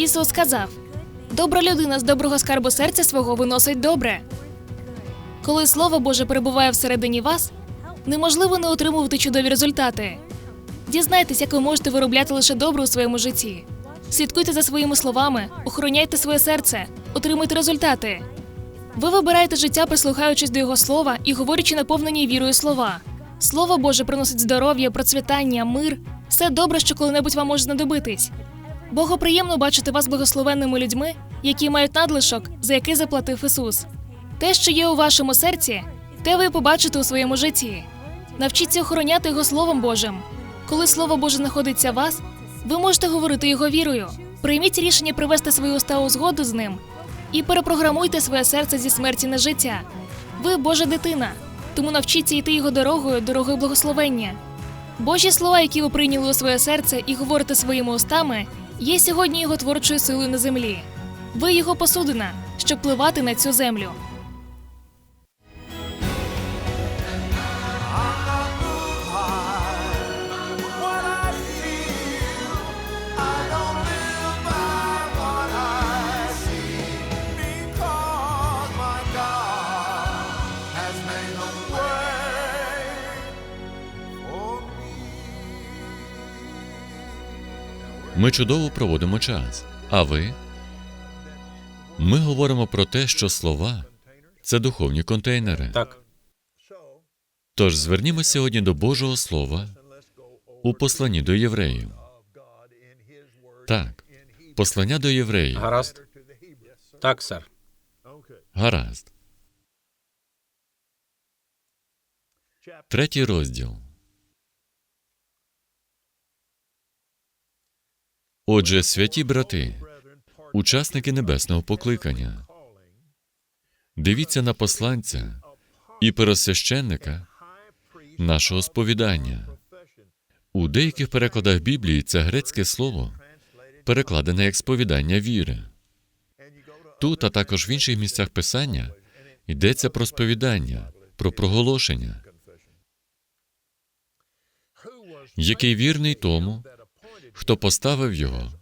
Ісус сказав: Добра людина з доброго скарбу серця свого виносить добре. Коли Слово Боже перебуває всередині вас, неможливо не отримувати чудові результати. Дізнайтесь, як ви можете виробляти лише добре у своєму житті. Слідкуйте за своїми словами, охороняйте своє серце, отримуйте результати. Ви вибираєте життя, прислухаючись до його слова і говорячи наповнені вірою слова. Слово Боже приносить здоров'я, процвітання, мир, все добре, що коли-небудь вам може знадобитись. Богу приємно бачити вас благословенними людьми, які мають надлишок, за який заплатив Ісус. Те, що є у вашому серці, те ви побачите у своєму житті. Навчіться охороняти його Словом Божим. Коли Слово Боже знаходиться в вас, ви можете говорити його вірою. Прийміть рішення привести свої уста у згоду з ним і перепрограмуйте своє серце зі смерті на життя. Ви Божа дитина, тому навчіться йти його дорогою, дорогою благословення. Божі слова, які ви прийняли у своє серце і говорите своїми устами, є сьогодні його творчою силою на землі. Ви його посудина, щоб пливати на цю землю. Ми чудово проводимо час. А ви? Ми говоримо про те, що слова це духовні контейнери. Так, Тож звернімо сьогодні до Божого Слова у посланні до євреїв. Так, послання до євреїв. гаразд. Так, сер. Гаразд. Третій розділ. Отже, святі брати, учасники небесного покликання, дивіться на посланця і первосвященника нашого сповідання. У деяких перекладах Біблії це грецьке слово, перекладене як сповідання віри. Тут, а також в інших місцях писання, йдеться про сповідання, про проголошення, який вірний тому, хто поставив його,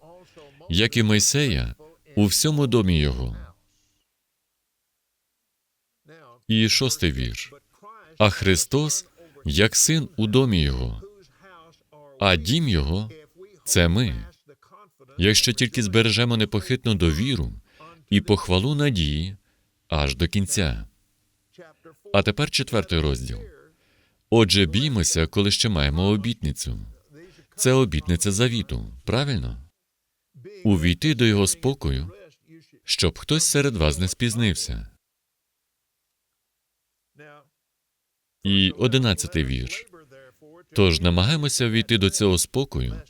як і Мойсея, у всьому домі його. І шостий вірш. А Христос як син у домі його, а дім його це ми, якщо тільки збережемо непохитну довіру і похвалу надії аж до кінця. А тепер четвертий розділ. Отже, біймося, коли ще маємо обітницю. Це обітниця завіту, правильно? Увійти до його спокою, щоб хтось серед вас не спізнився. І одинадцятий вірш. Тож намагаємося війти до цього спокою,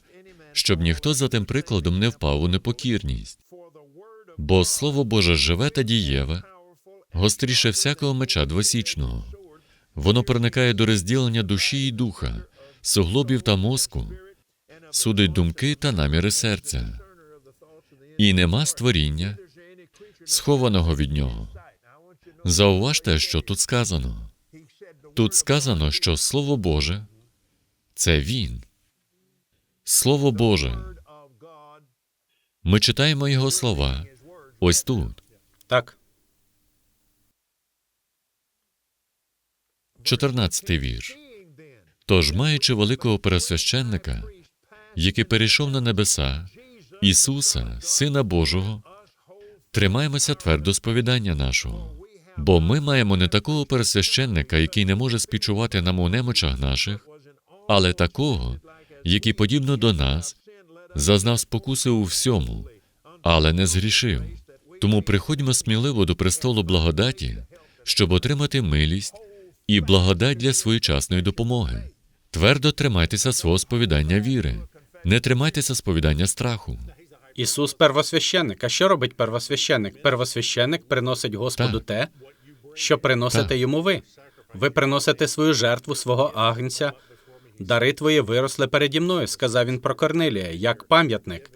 щоб ніхто за тим прикладом не впав у непокірність. Бо Слово Боже живе та дієве, гостріше всякого меча двосічного. Воно проникає до розділення душі і духа, суглобів та мозку, судить думки та наміри серця. І нема створіння, схованого від нього. Зауважте, що тут сказано. Тут сказано, що Слово Боже це Він. Слово Боже. Ми читаємо Його слова ось тут. Так, 14 вірш. Тож, маючи великого пересвященника, який перейшов на небеса, Ісуса, Сина Божого, тримаємося твердо сповідання нашого. Бо ми маємо не такого пересвященника, який не може спічувати нам у немочах наших, але такого, який, подібно до нас, зазнав спокуси у всьому, але не згрішив. Тому приходьмо сміливо до престолу благодаті, щоб отримати милість і благодать для своєчасної допомоги. Твердо тримайтеся свого сповідання віри, не тримайтеся сповідання страху. Ісус первосвященник. А що робить первосвященник? Первосвященник приносить Господу те, що приносите Так. йому ви. Ви приносите свою жертву, свого агнця. Дари твої виросли переді мною, сказав він про Корнилія, як пам'ятник.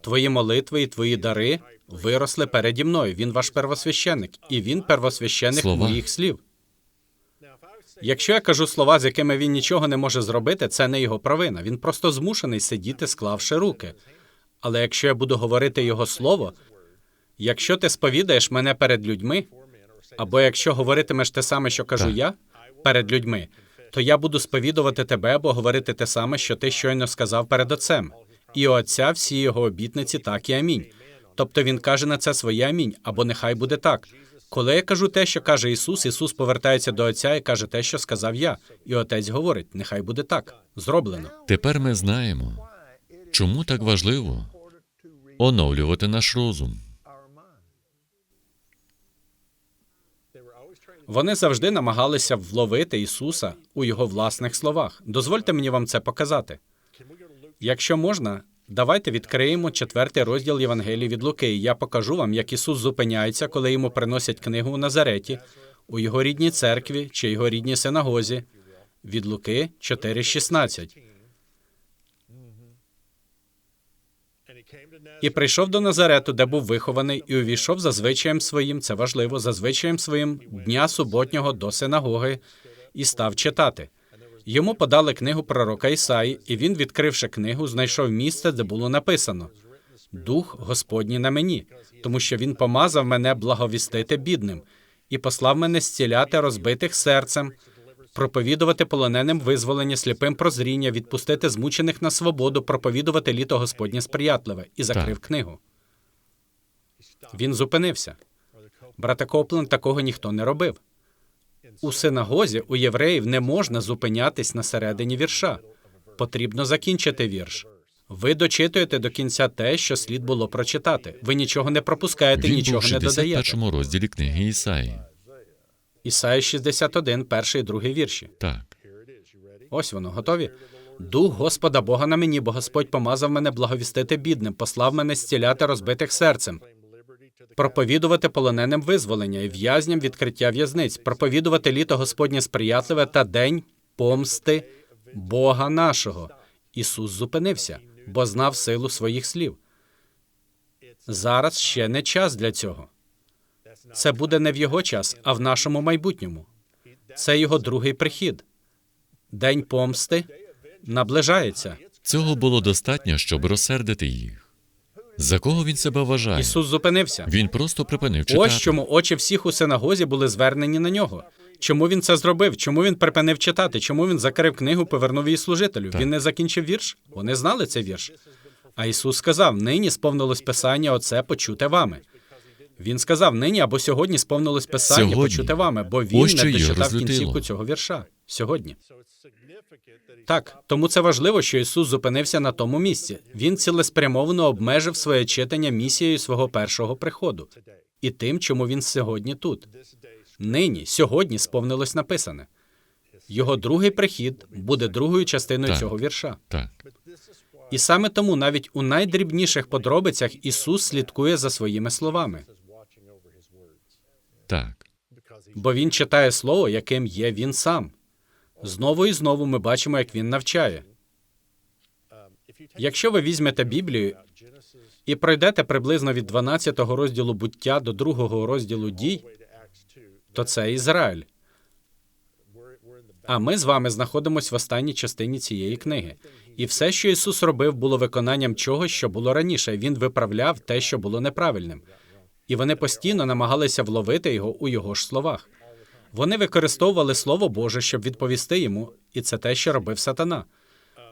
Твої молитви і твої дари виросли переді мною. Він ваш первосвященник, і він первосвященник Слова. моїх слів. Якщо я кажу слова, з якими він нічого не може зробити, це не його провина. Він просто змушений сидіти, склавши руки. Але якщо я буду говорити Його слово, якщо ти сповідаєш мене перед людьми, або якщо говоритимеш те саме, що кажу Так. я перед людьми, то я буду сповідувати тебе або говорити те саме, що ти щойно сказав перед отцем. І отця всі його обітниці так і амінь. Тобто він каже на це своє амінь, або нехай буде так. Коли я кажу те, що каже Ісус, Ісус повертається до Отця і каже те, що сказав я. І Отець говорить: нехай буде так. Зроблено. Тепер ми знаємо, чому так важливо оновлювати наш розум. Вони завжди намагалися вловити Ісуса у його власних словах. Дозвольте мені вам це показати. Якщо можна, давайте відкриємо четвертий розділ Євангелії від Луки. Я покажу вам, як Ісус зупиняється, коли йому приносять книгу у Назареті, у його рідній церкві чи його рідній синагозі. Від Луки 4,16. І прийшов до Назарету, де був вихований, і увійшов за звичаєм своїм, це важливо, за звичаєм своїм дня суботнього до синагоги, і став читати. Йому подали книгу пророка Ісаї, і він, відкривши книгу, знайшов місце, де було написано: Дух Господній на мені, тому що він помазав мене благовістити бідним і послав мене зціляти розбитих серцем, проповідувати полоненим визволення, сліпим прозріння, відпустити змучених на свободу, проповідувати літо Господнє сприятливе, і закрив Так. книгу. Він зупинився. Брате Коплен, такого ніхто не робив. У синагозі у євреїв не можна зупинятись на середині вірша. Потрібно закінчити вірш. Ви дочитуєте до кінця те, що слід було прочитати. Ви нічого не пропускаєте, Він нічого був в не додаєте. 61 розділі книги Ісаї. Ісая 61, перший і другий вірші. Так, Ось воно, готові? Дух Господа Бога на мені, бо Господь помазав мене благовістити бідним, послав мене зціляти розбитих серцем, проповідувати полоненим визволення і в'язням відкриття в'язниць, проповідувати літо Господнє сприятливе та день помсти Бога нашого. Ісус зупинився, бо знав силу своїх слів. Зараз ще не час для цього. Це буде не в його час, а в нашому майбутньому. Це його другий прихід. День помсти наближається. цього було достатньо, щоб розсердити їх. За кого він себе вважає? Ісус зупинився. Він просто припинив читати. Ось чому очі всіх у синагозі були звернені на нього. Чому він це зробив? Чому він припинив читати? Чому він закрив книгу, повернув її служителю? Так. Він не закінчив вірш? Вони знали цей вірш. А Ісус сказав: нині сповнилось Писання, оце почуте вами. Він сказав: нині або сьогодні сповнилось Писання, Сьогодні. почуте вами, бо він Ось що не їх дочитав розлютило. кінцівку цього вірша. Сьогодні. Так, тому це важливо, що Ісус зупинився на тому місці. Він цілеспрямовано обмежив своє читання місією свого першого приходу і тим, чому він сьогодні тут. Нині, сьогодні сповнилось написане. Його другий прихід буде другою частиною Так. цього вірша. Так, І саме тому навіть у найдрібніших подробицях Ісус слідкує за своїми словами, так. бо Він читає слово, яким є Він сам. Знову і знову ми бачимо, як він навчає. Якщо ви візьмете Біблію і пройдете приблизно від 12 розділу буття до 2 розділу дій, то це Ізраїль. А ми з вами знаходимося в останній частині цієї книги. І все, що Ісус робив, було виконанням чогось, що було раніше. Він виправляв те, що було неправильним. І вони постійно намагалися вловити його у його ж словах. Вони використовували Слово Боже, щоб відповісти йому, і це те, що робив сатана.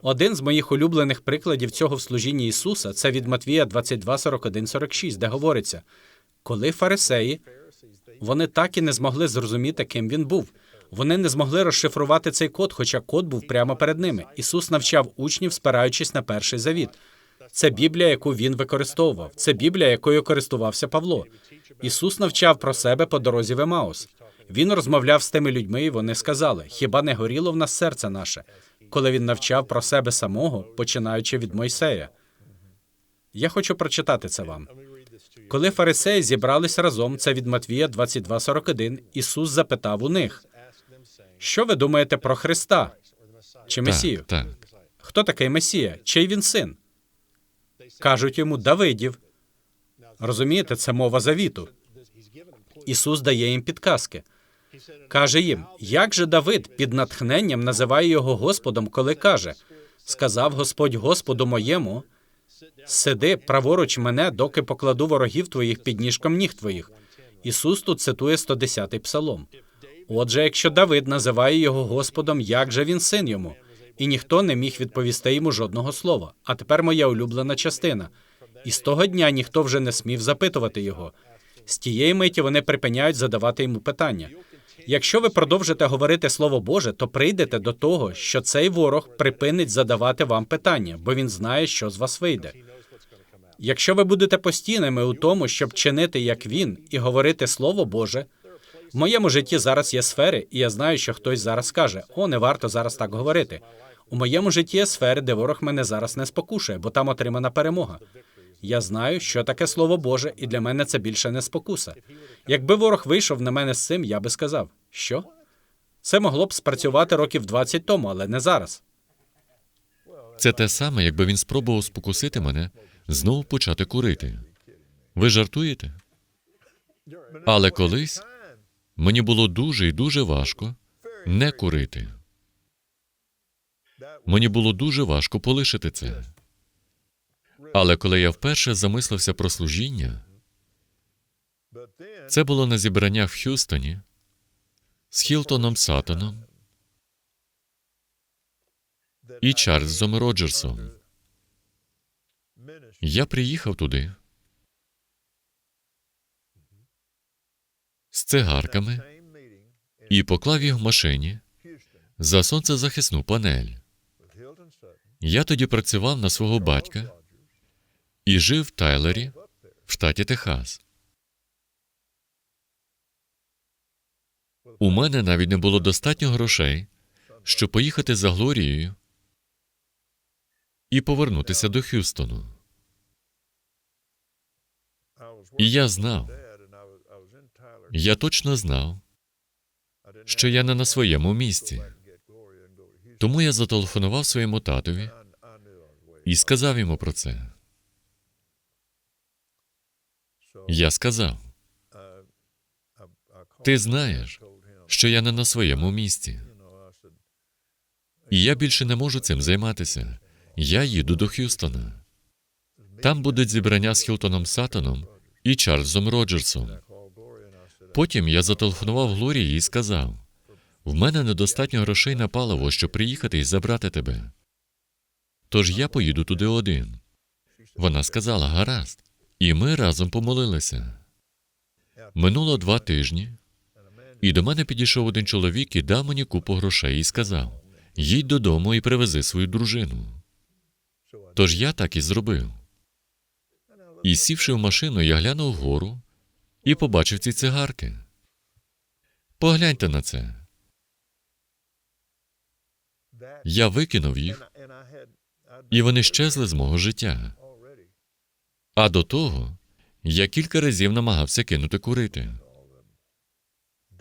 Один з моїх улюблених прикладів цього в служінні Ісуса це від Матвія 22, 41, 46, де говориться: коли фарисеї вони так і не змогли зрозуміти, ким він був. Вони не змогли розшифрувати цей код, хоча код був прямо перед ними. Ісус навчав учнів, спираючись на перший завіт. Це Біблія, яку він використовував. Це Біблія, якою користувався Павло. Ісус навчав про себе по дорозі в Емаус. Він розмовляв з тими людьми, і вони сказали: хіба не горіло в нас серце наше, коли він навчав про себе самого, починаючи від Мойсея? Я хочу прочитати це вам. Коли фарисеї зібрались разом, це від Матвія 22.41, Ісус запитав у них: Що ви думаєте про Христа чи Месію? Так, так. Хто такий Месія? Чий він син? Кажуть йому Давидів. Розумієте, це мова завіту. Ісус дає їм підказки. Каже їм, як же Давид під натхненням називає його Господом, коли каже: сказав Господь Господу моєму, Сиди праворуч мене, доки покладу ворогів твоїх під ніжком ніг твоїх. Ісус тут цитує 110-й псалом. Отже, якщо Давид називає його Господом, як же він син йому? І ніхто не міг відповісти йому жодного слова. А тепер моя улюблена частина. І з того дня ніхто вже не смів запитувати його. З тієї миті вони припиняють задавати йому питання. Якщо ви продовжите говорити Слово Боже, то прийдете до того, що цей ворог припинить задавати вам питання, бо він знає, що з вас вийде. Якщо ви будете постійними у тому, щоб чинити як він і говорити Слово Боже, в моєму житті зараз є сфери, і я знаю, що хтось зараз скаже: о, не варто зараз так говорити. У моєму житті є сфери, де ворог мене зараз не спокушує, бо там отримана перемога. Я знаю, що таке слово Боже, і для мене це більше не спокуса. Якби ворог вийшов на мене з цим, я би сказав, що? Це могло б спрацювати років 20 тому, але не зараз. Це те саме, якби він спробував спокусити мене знову почати курити. Ви жартуєте? Але колись мені було дуже і дуже важко не курити. Мені було дуже важко полишити це. Але коли я вперше замислився про служіння, це було на зібраннях в Х'юстоні з Хілтоном Сатаном і Чарльзом Роджерсом. Я приїхав туди з цигарками і поклав їх в машині за сонцезахисну панель. Я тоді працював на свого батька і жив в Тайлері в штаті Техас. У мене навіть не було достатньо грошей, щоб поїхати за Глорією і повернутися до Х'юстону. І я знав, я точно знав, що я не на своєму місці. Тому я зателефонував своєму татові і сказав йому про це. Я сказав: ти знаєш, що я не на своєму місці. І я більше не можу цим займатися. Я їду до Х'юстона. Там будуть зібрання з Хілтоном Сатаном і Чарльзом Роджерсом. Потім я зателефонував Глорії і сказав: в мене недостатньо грошей на паливо, щоб приїхати і забрати тебе. Тож я поїду туди один. Вона сказала: гаразд. І ми разом помолилися. Минуло два тижні, і до мене підійшов один чоловік і дав мені купу грошей і сказав: їдь додому і привези свою дружину. Тож я так і зробив. І сівши в машину, я глянув вгору і побачив ці цигарки. Погляньте на це. Я викинув їх, і вони щезли з мого життя. А до того я кілька разів намагався кинути курити.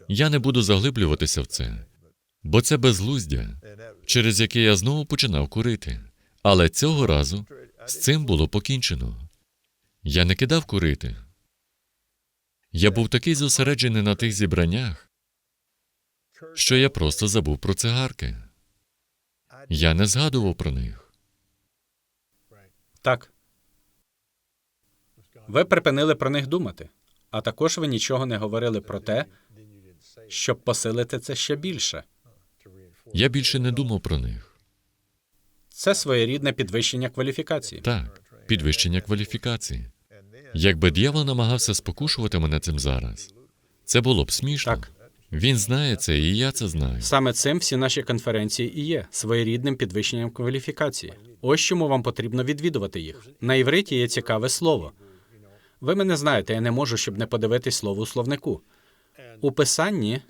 Я не буду заглиблюватися в це, бо це безглуздя, через яке я знову починав курити. Але цього разу з цим було покінчено. Я не кидав курити. Я був такий зосереджений на тих зібраннях, що я просто забув про цигарки. Я не згадував про них. Так. Ви припинили про них думати, а також ви нічого не говорили про те, щоб посилити це ще більше. Я більше не думав про них. Це своєрідне підвищення кваліфікації. Так, підвищення кваліфікації. Якби дьявол намагався спокушувати мене цим зараз, це було б смішно. Так. Він знає це, і я це знаю. Саме цим всі наші конференції і є своєрідним підвищенням кваліфікації. Ось чому вам потрібно відвідувати їх. На івриті є цікаве слово. Ви мене знаєте, я не можу, щоб не подивитись слово у словнику. У писанні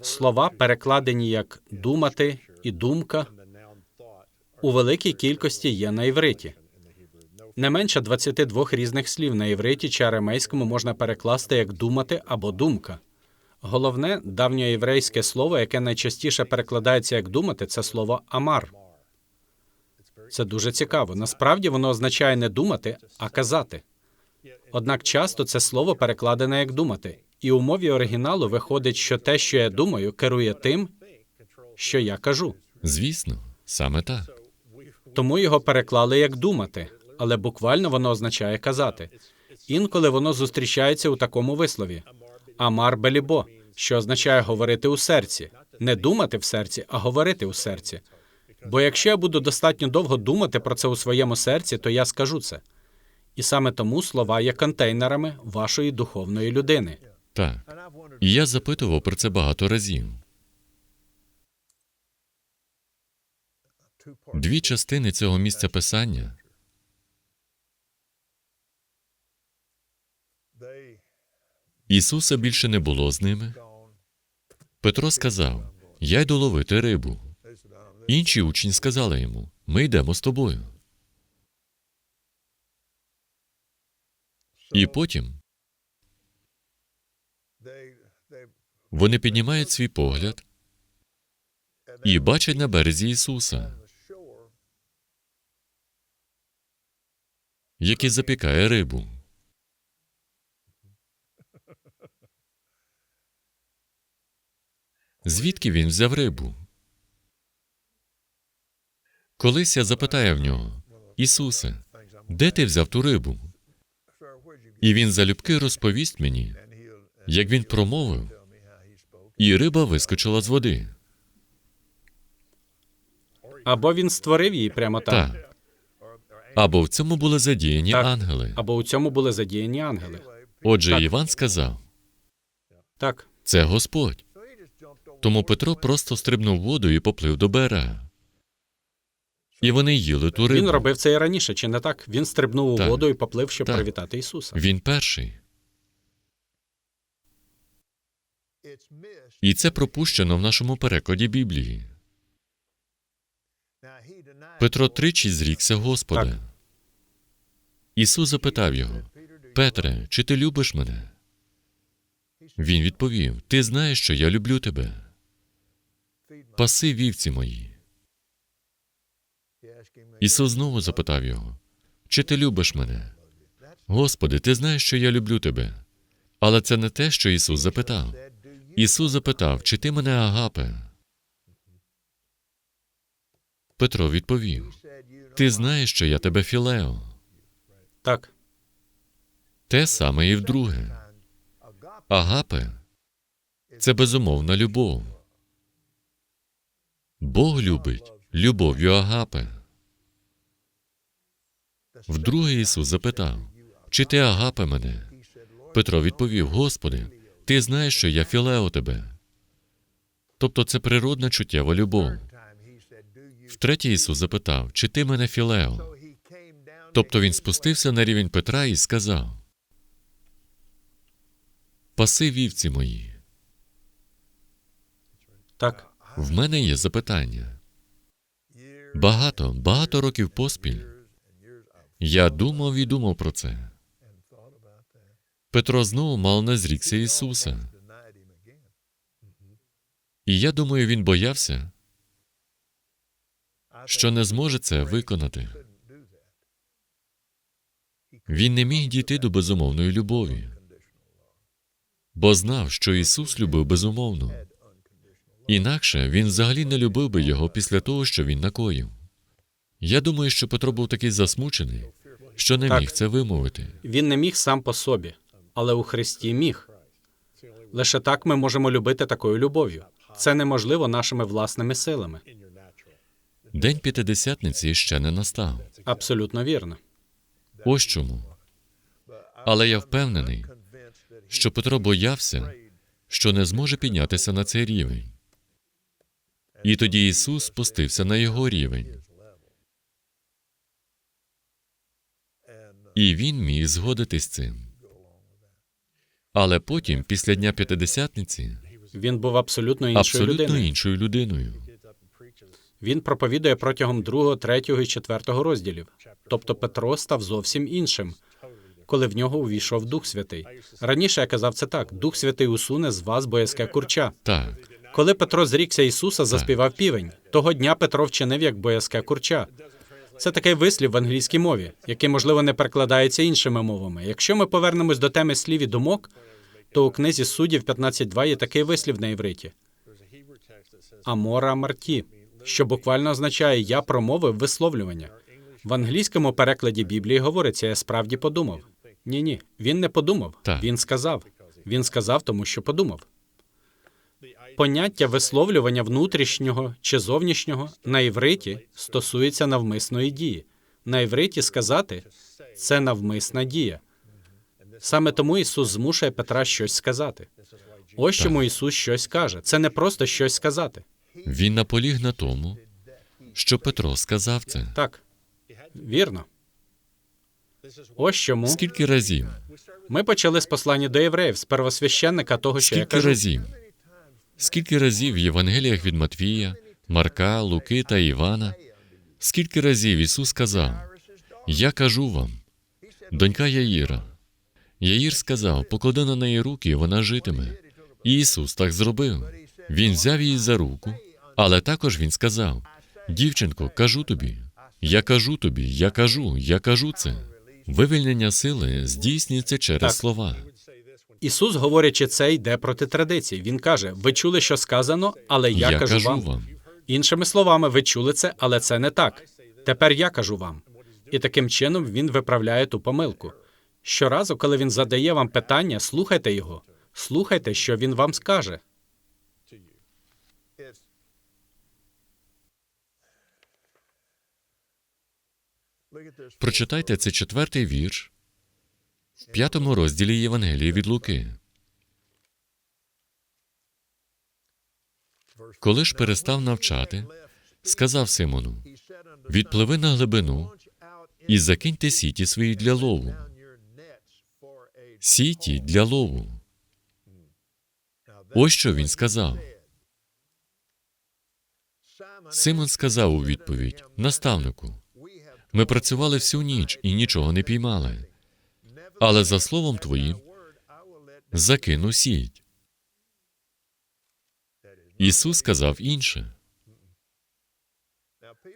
слова перекладені як думати і думка у великій кількості є на івриті. Не менше 22 різних слів на івриті чи арамейському можна перекласти як думати або думка. Головне давньоєврейське слово, яке найчастіше перекладається як думати, це слово амар. Це дуже цікаво. Насправді воно означає не думати, а казати. Однак часто це слово перекладене як думати, і у мові оригіналу виходить, що те, що я думаю, керує тим, що я кажу. Звісно, саме так. Тому його переклали як думати. але буквально воно означає казати. Інколи воно зустрічається у такому вислові: Амар белібо, що означає говорити у серці, не думати в серці, а говорити у серці. Бо якщо я буду достатньо довго думати про це у своєму серці, то я скажу це. І саме тому слова є контейнерами вашої духовної людини. Так. І я запитував про це багато разів. Дві частини цього місця писання Ісуса більше не було з ними. Петро сказав: Я йду ловити рибу. Інші учні сказали йому: Ми йдемо з тобою. І потім вони піднімають свій погляд і бачать на березі Ісуса, який запікає рибу. Звідки він взяв рибу? Колись я запитаю в нього: Ісусе, де ти взяв ту рибу? І він залюбки розповість мені, як він промовив, і риба вискочила з води. Або він створив її прямо так, Так. Або в цьому були задіяні Так. ангели. або у цьому були задіяні ангели. Отже, Так. Іван сказав: Так, це Господь. Тому Петро просто стрибнув в воду і поплив до берега. І вони їли ту рибу. він робив це і раніше, чи не так? Він стрибнув у Так. воду і поплив, щоб Так. привітати Ісуса. Він перший. І це пропущено в нашому перекладі Біблії. Петро тричі зрікся Господа. Так. Ісус запитав його: Петре, чи ти любиш мене? Він відповів: Ти знаєш, що я люблю тебе. Паси вівці мої. Ісус знову запитав його: Чи ти любиш мене? Господи, ти знаєш, що я люблю тебе. Але це не те, що Ісус запитав. Ісус запитав, чи ти мене агапе? Петро відповів: Ти знаєш, що я тебе філео. Так, Те саме і вдруге. Агапе це безумовна любов. Бог любить любов'ю агапе. Вдруге Ісус запитав, чи ти агапе мене? Петро відповів: Господи, ти знаєш, що я філео тебе. Тобто це природна чуттєва любов. Втретє Ісус запитав, чи ти мене філео? Тобто він спустився на рівень Петра і сказав: Паси вівці мої. так. В мене є запитання. Багато, багато років поспіль я думав і думав про це. Петро знову мало не зрікся Ісуса. І я думаю, він боявся, що не зможе це виконати. Він не міг дійти до безумовної любові, бо знав, що Ісус любив безумовно. Інакше він взагалі не любив би його після того, що він накоїв. Я думаю, що Петро був такий засмучений, що не Так. міг це вимовити. Він не міг сам по собі, але у Христі міг. Лише так ми можемо любити такою любов'ю. Це неможливо нашими власними силами. День п'ятидесятниці ще не настав. Абсолютно вірно. Ось чому. Але я впевнений, що Петро боявся, що не зможе піднятися на цей рівень. І тоді Ісус спустився на його рівень. І він міг згодитись з цим. Але потім, після Дня П'ятидесятниці, Він був абсолютно іншою абсолютно людиною. іншою людиною. Він проповідує протягом другого, третього і четвертого розділів. Тобто Петро став зовсім іншим, коли в нього увійшов Дух Святий. Раніше я казав це так: Дух Святий усуне з вас боязке курча. Так, Коли Петро зрікся Ісуса, заспівав півень. Того дня Петро вчинив як боязке курча. Це такий вислів в англійській мові, який, можливо, не перекладається іншими мовами. Якщо ми повернемось до теми слів і думок, то у книзі суддів 15.2 є такий вислів на івриті. Амора Марті, що буквально означає я промовив висловлювання. В англійському перекладі Біблії говориться, я справді подумав. Ні, ні, він не подумав. Так. Він сказав. Він сказав, тому що подумав. Поняття висловлювання внутрішнього чи зовнішнього на івриті стосується навмисної дії. На івриті сказати це навмисна дія. Саме тому Ісус змушує Петра щось сказати. Ось чому Ісус щось каже. Це не просто щось сказати. Він наполіг на тому, що Петро сказав це. Так, вірно. Ось чому Скільки разів? ми почали з послання до євреїв, з первосвященника того, що я Скільки кажу. разів? Скільки разів в Євангеліях від Матвія, Марка, Луки та Івана? Скільки разів Ісус сказав: Я кажу вам, донька Яїра. Яїр сказав: поклади на неї руки, вона житиме. І Ісус так зробив. Він взяв її за руку, але також він сказав: Дівчинко, кажу тобі, я кажу тобі, я кажу, я кажу це. Вивільнення сили здійснюється через Так. слова. Ісус, говорячи це, йде проти традицій. Він каже: Ви чули, що сказано, але я, Я кажу, кажу вам. вам. Іншими словами, ви чули це, але це не так. Тепер я кажу вам. І таким чином він виправляє ту помилку. Щоразу, коли він задає вам питання, слухайте його. Слухайте, що він вам скаже. Прочитайте цей четвертий вірш п'ятому розділі Євангелії від Луки. Коли ж перестав навчати, сказав Симону: Відпливи на глибину і закиньте сіті свої для лову. Сіті для лову. Ось що він сказав. Симон сказав у відповідь: Наставнику, ми працювали всю ніч і нічого не піймали. Але за словом твоїм закину сіть. Ісус сказав інше.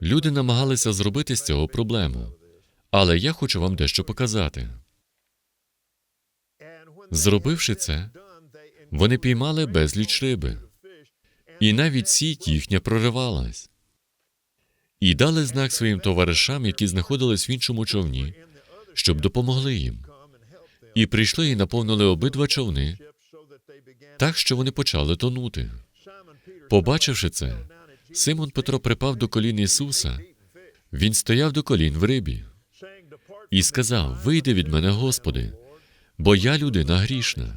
Люди намагалися зробити з цього проблему. Але я хочу вам дещо показати. Зробивши це, вони піймали безліч риби, і навіть сіть їхня проривалась. І дали знак своїм товаришам, які знаходились в іншому човні, щоб допомогли їм. І прийшли і наповнили обидва човни, так що вони почали тонути. Побачивши це, Симон Петро припав до колін Ісуса. Він стояв до колін в рибі і сказав: Вийди від мене, Господи, бо я людина грішна.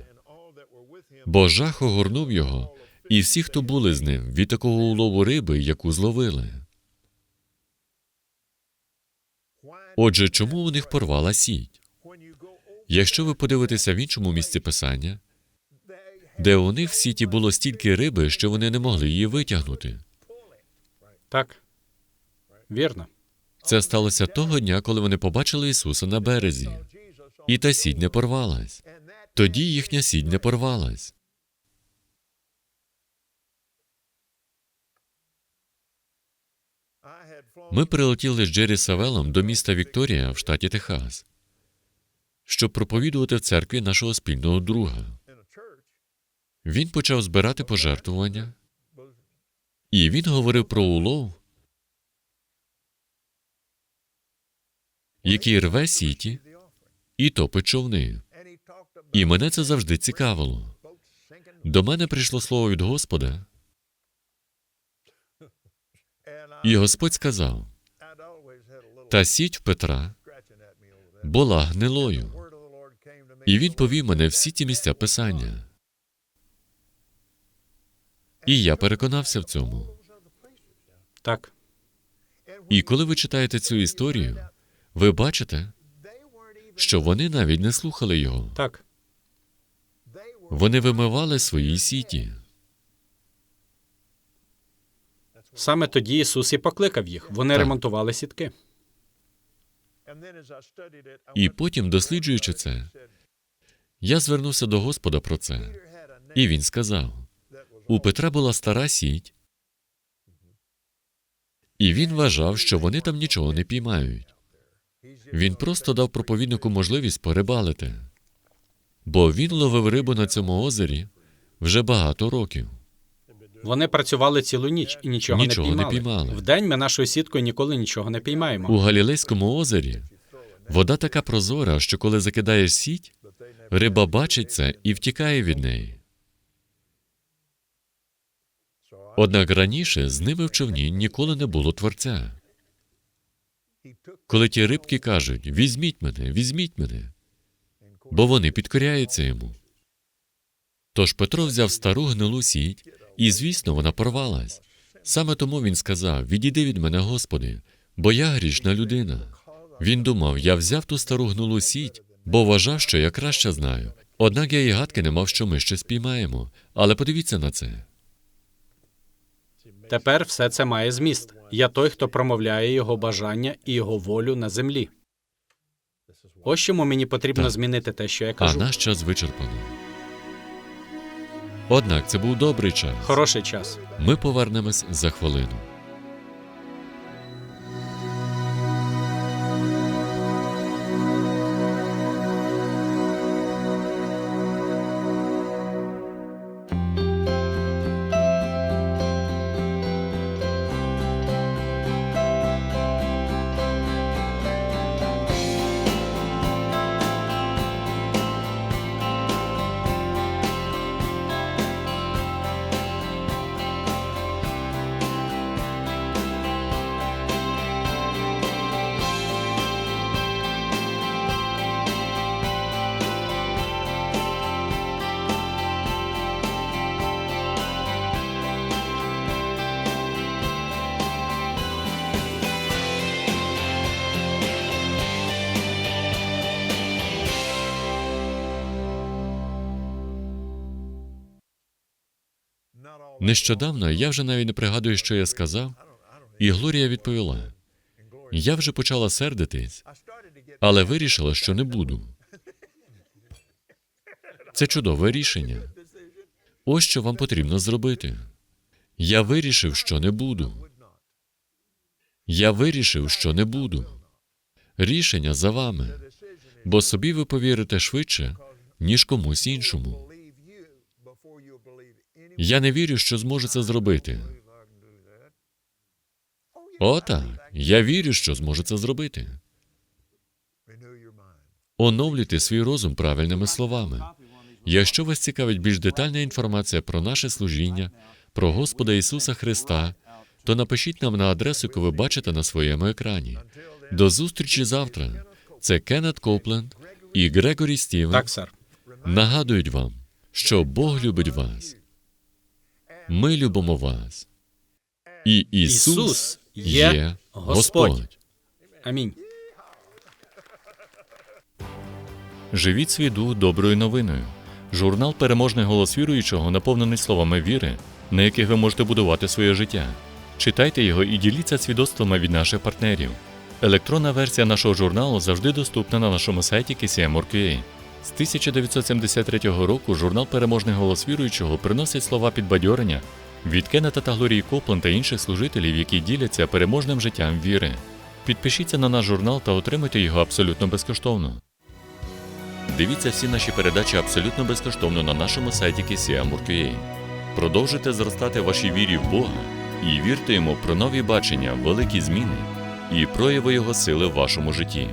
Бо жах огорнув його, і всі, хто були з ним, від такого улову риби, яку зловили. Отже, чому у них порвала сіть? Якщо ви подивитеся в іншому місці писання, де у них в сіті було стільки риби, що вони не могли її витягнути. Так. Вірно. Це сталося того дня, коли вони побачили Ісуса на березі, і та сіть не порвалась. Тоді їхня сіть не порвалась. Ми прилетіли з Джері Савелом до міста Вікторія в штаті Техас, щоб проповідувати в церкві нашого спільного друга. Він почав збирати пожертвування, і він говорив про улов, який рве сіті і топить човни. І мене це завжди цікавило. До мене прийшло слово від Господа, і Господь сказав: та сіть Петра була гнилою. І він повів мене всі ті місця писання. І я переконався в цьому. Так. І коли ви читаєте цю історію, ви бачите, що вони навіть не слухали його. Так. Вони вимивали свої сіті. Саме тоді Ісус і покликав їх. Вони Так. ремонтували сітки. І потім, досліджуючи це, я звернувся до Господа про це. І він сказав: у Петра була стара сіть, і він вважав, що вони там нічого не піймають. Він просто дав проповіднику можливість порибалити, бо він ловив рибу на цьому озері вже багато років. Вони працювали цілу ніч і нічого, Нічого не піймали. Вдень ми нашою сіткою ніколи нічого не піймаємо. У Галілейському озері вода така прозора, що коли закидаєш сіть, риба бачить це і втікає від неї. Однак раніше з ними в човні ніколи не було творця. Коли ті рибки кажуть: візьміть мене, візьміть мене, бо вони підкоряються йому. Тож Петро взяв стару гнилу сіть, і, звісно, вона порвалась. Саме тому він сказав: Відійди від мене, Господи, бо я грішна людина. Він думав, я взяв ту стару гнулу сіть, бо вважав, що я краще знаю. Однак я і гадки не мав, що ми щось піймаємо. Але подивіться на це. Тепер все це має зміст. Я той, хто промовляє його бажання і його волю на землі. Ось чому мені потрібно Так. змінити те, що я кажу. А наш час вичерпано. Однак це був добрий час. Хороший час. Ми повернемось за хвилину. Нещодавно я вже навіть не пригадую, що я сказав, і Глорія відповіла: Я вже почала сердитись, але вирішила, що не буду. Це чудове рішення. Ось що вам потрібно зробити. Я вирішив, що не буду. Я вирішив, що не буду. Рішення за вами, бо собі ви повірите швидше, ніж комусь іншому. Я не вірю, що зможу це зробити. О, так. Я вірю, що зможу це зробити. Оновлюйте свій розум правильними словами. Якщо вас цікавить більш детальна інформація про наше служіння, про Господа Ісуса Христа, то напишіть нам на адресу, яку ви бачите на своєму екрані. До зустрічі завтра. Це Кеннет Копленд і Грегорі Стівен Так, сер. нагадують вам, що Бог любить вас. Ми любимо вас. І Ісус, є, Господь. Господь. Амінь. Живіть свій дух доброю новиною. Журнал Переможний голос віруючого наповнений словами віри, на яких ви можете будувати своє життя. Читайте його і діліться свідоцтвами від наших партнерів. Електронна версія нашого журналу завжди доступна на нашому сайті KCM.org.ua. З 1973 року журнал Переможний голос віруючого приносить слова підбадьорення від Кеннета та Глорії Коплен та інших служителів, які діляться переможним життям віри. Підпишіться на наш журнал та отримайте його абсолютно безкоштовно. Дивіться всі наші передачі абсолютно безкоштовно на нашому сайті KCM.org.ua. Продовжуйте зростати вашій вірі в Бога і вірте йому про нові бачення, великі зміни і прояви Його сили в вашому житті.